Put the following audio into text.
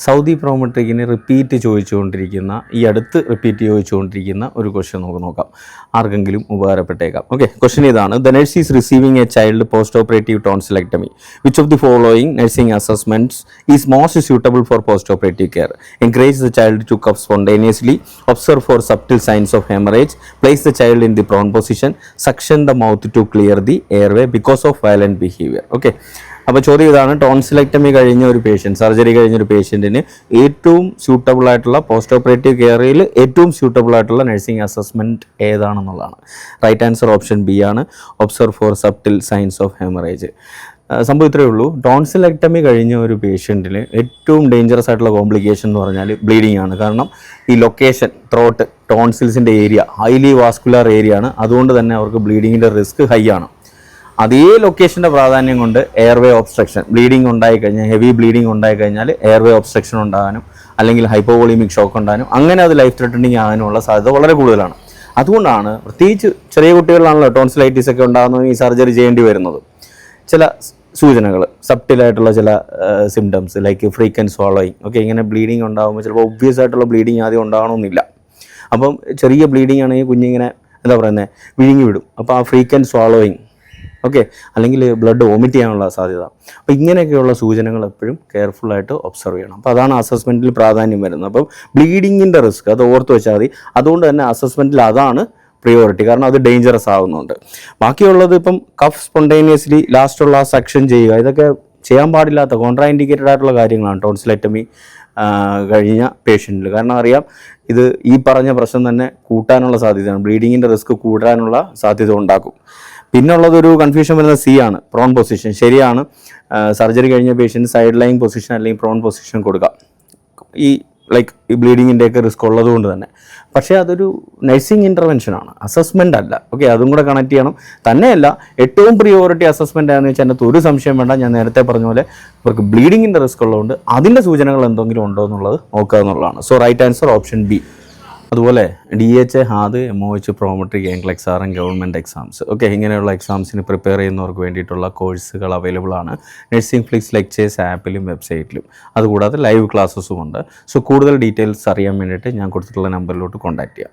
Saudi പ്രോമെട്രിക്കിന് repeat ചോദിച്ചുകൊണ്ടിരിക്കുന്ന ഈ അടുത്ത് repeat ചോദിച്ചുകൊണ്ടിരിക്കുന്ന ഒരു ക്വസ്റ്റ്യൻ നമുക്ക് നോക്കാം ആർക്കെങ്കിലും ഉപകാരപ്പെട്ടേക്കാം ഓക്കെ ക്വസ്റ്റ്യൻ ഇതാണ് the nurse is receiving a child post operative tonsillectomy which of the following nursing assessments is most suitable for post operative care encourage the child to cough spontaneously. Observe for subtle signs of hemorrhage. Place the child in the prone position. Suction the mouth to clear the airway because of violent behaviour Okay. അപ്പോൾ ചോദ്യം ഇതാണ് tonsillectomy കഴിഞ്ഞ ഒരു patient surgery കഴിഞ്ഞ ഒരു പേഷ്യന്റിന് ഏറ്റവും suitable ആയിട്ടുള്ള post operative കെയറിൽ ഏറ്റവും സ്യൂട്ടബിൾ ആയിട്ടുള്ള നഴ്സിംഗ് അസസ്മെന്റ് ഏതാണെന്നുള്ളതാണ്. റൈറ്റ് ആൻസർ ഓപ്ഷൻ ബി ആണ്. Observe for subtle signs of haemorrhage സംഭവം ഇത്രയേ ഉള്ളൂ. ടോൺസിലെക്ടമി കഴിഞ്ഞ ഒരു പേഷ്യന്റിന് ഏറ്റവും ഡേഞ്ചറസ് ആയിട്ടുള്ള കോംപ്ലിക്കേഷൻ എന്ന് പറഞ്ഞാൽ ബ്ലീഡിംഗ് ആണ്. കാരണം ഈ ലൊക്കേഷൻ ത്രോട്ട് ടോൺസിൽസിന്റെ ഏരിയ ഹൈലി വാസ്കുലർ ഏരിയ ആണ്. അതുകൊണ്ട് തന്നെ അവർക്ക് ബ്ലീഡിങ്ങിന്റെ റിസ്ക് ഹൈ ആണ്. അതേ ലൊക്കേഷന്റെ പ്രാധാന്യം കൊണ്ട് എയർവേ ഒബ്സ്ട്രക്ഷൻ ബ്ലീഡിംഗ് ഉണ്ടായിക്കഴിഞ്ഞാൽ ഹെവി ബ്ലീഡിംഗ് ഉണ്ടായിക്കഴിഞ്ഞാൽ എയർവേ ഒബ്സ്ട്രക്ഷൻ ഉണ്ടാകാനും അല്ലെങ്കിൽ ഹൈപ്പോവോളിമിക് ഷോക്ക് ഉണ്ടാകാനും അങ്ങനെ അത് ലൈഫ് ത്രെട്ടനിങ് ആകാനുള്ള സാധ്യത വളരെ കൂടുതലാണ്. അതുകൊണ്ടാണ് പ്രത്യേകിച്ച് ചെറിയ കുട്ടികളിലാണല്ലോ ടോൺസിലൈറ്റിസ് ഒക്കെ ഉണ്ടാകുന്നത് ഈ സർജറി ചെയ്യേണ്ടി വരുന്നത്. ചില സൂചനകൾ സബ്റ്റിലായിട്ടുള്ള ചില സിംറ്റംസ് ലൈക്ക് ഫ്രീക്വൻസ് ഫോളോയിങ് ഒക്കെ ഇങ്ങനെ ബ്ലീഡിങ് ഉണ്ടാകുമ്പോൾ ചിലപ്പോൾ ഒബ്വിയസ് ആയിട്ടുള്ള ബ്ലീഡിങ് ആദ്യം ഉണ്ടാകണമെന്നില്ല. അപ്പം ചെറിയ ബ്ലീഡിങ് ആണെങ്കിൽ കുഞ്ഞിങ്ങനെ എന്താ പറയുന്നത് വിഴുങ്ങി വിടും. അപ്പോൾ ആ ഫ്രീക്വൻസ് swallowing ഓക്കെ അല്ലെങ്കിൽ ബ്ലഡ് വോമിറ്റ് ചെയ്യാനുള്ള സാധ്യത. അപ്പോൾ ഇങ്ങനെയൊക്കെയുള്ള സൂചനകൾ എപ്പോഴും കെയർഫുള്ളായിട്ട് ഒബ്സർവ് ചെയ്യണം. അപ്പോൾ അതാണ് അസസ്മെന്റിൽ പ്രാധാന്യം വരുന്നത്. അപ്പം ബ്ലീഡിങ്ങിന്റെ റിസ്ക് അത് ഓർത്ത് വെച്ചാൽ മതി. അതുകൊണ്ട് തന്നെ അസസ്മെന്റിൽ അതാണ് പ്രിയോറിറ്റി കാരണം അത് ഡേഞ്ചറസ് ആവുന്നുണ്ട്. ബാക്കിയുള്ളത് ഇപ്പം കഫ് സ്പോണ്ടേനിയസ്ലി ലാസ്റ്റുള്ള സെക്ഷൻ ചെയ്യുക. ഇതൊക്കെ ചെയ്യാൻ പാടില്ലാത്ത കോൺട്രാ ഇൻഡിക്കേറ്റഡ് ആയിട്ടുള്ള കാര്യങ്ങളാണ്. ടോൺസിലെറ്റമി കഴിഞ്ഞ പേഷ്യന്റിൽ കാരണം അറിയാം ഇത് ഈ പറഞ്ഞ പ്രശ്നം തന്നെ കൂട്ടാനുള്ള സാധ്യതയാണ്. ബ്ലീഡിങ്ങിന്റെ റിസ്ക് കൂടാനുള്ള സാധ്യത ഉണ്ടാക്കും. പിന്നുള്ളത് ഒരു കൺഫ്യൂഷൻ വരുന്ന സി ആണ് പ്രോൺ പൊസിഷൻ ശരിയാണ്. സർജറി കഴിഞ്ഞ പേഷ്യന്റ് സൈഡ് ലൈൻ പൊസിഷൻ അല്ലെങ്കിൽ പ്രോൺ പൊസിഷൻ കൊടുക്കാം. ഈ ലൈക്ക് ഈ ബ്ലീഡിങ്ങിന്റെ ഒക്കെ റിസ്ക് ഉള്ളത് കൊണ്ട് തന്നെ. പക്ഷേ അതൊരു നഴ്സിംഗ് ഇന്റർവെൻഷനാണ് അസസ്മെന്റ് അല്ല. ഓക്കെ അതും കൂടെ കണക്ട് ചെയ്യണം. തന്നെയല്ല ഏറ്റവും പ്രിയോറിറ്റി അസസ്മെന്റ് ആണെന്ന് വെച്ചാൽ അതിനകത്ത് ഒരു സംശയം വേണ്ട. ഞാൻ നേരത്തെ പറഞ്ഞ പോലെ ഇവർക്ക് ബ്ലീഡിങ്ങിന്റെ റിസ്ക് ഉള്ളതുകൊണ്ട് അതിന്റെ സൂചനകൾ എന്തെങ്കിലും ഉണ്ടോ എന്നുള്ളത് നോക്കുക എന്നുള്ളതാണ്. So right answer option B അതുപോലെ D H A HAAD M O H Prometric exam and government exams okay ഇങ്ങനെയുള്ള എക്സാംസിന് പ്രിപ്പയർ ചെയ്യുന്നവർക്ക് വേണ്ടിയിട്ടുള്ള കോഴ്സുകൾ അവൈലബിൾ ആണ്. നഴ്സിംഗ് ഫ്ലിക്സ് ലെക്ചേഴ്സ് ആപ്പിലും വെബ്സൈറ്റിലും അതുകൂടാതെ ലൈവ് ക്ലാസ്സസും ഉണ്ട്. സോ കൂടുതൽ ഡീറ്റെയിൽസ് അറിയാൻ വേണ്ടിയിട്ട് ഞാൻ കൊടുത്തിട്ടുള്ള നമ്പറിലോട്ട് കോൺടാക്ട് ചെയ്യാം.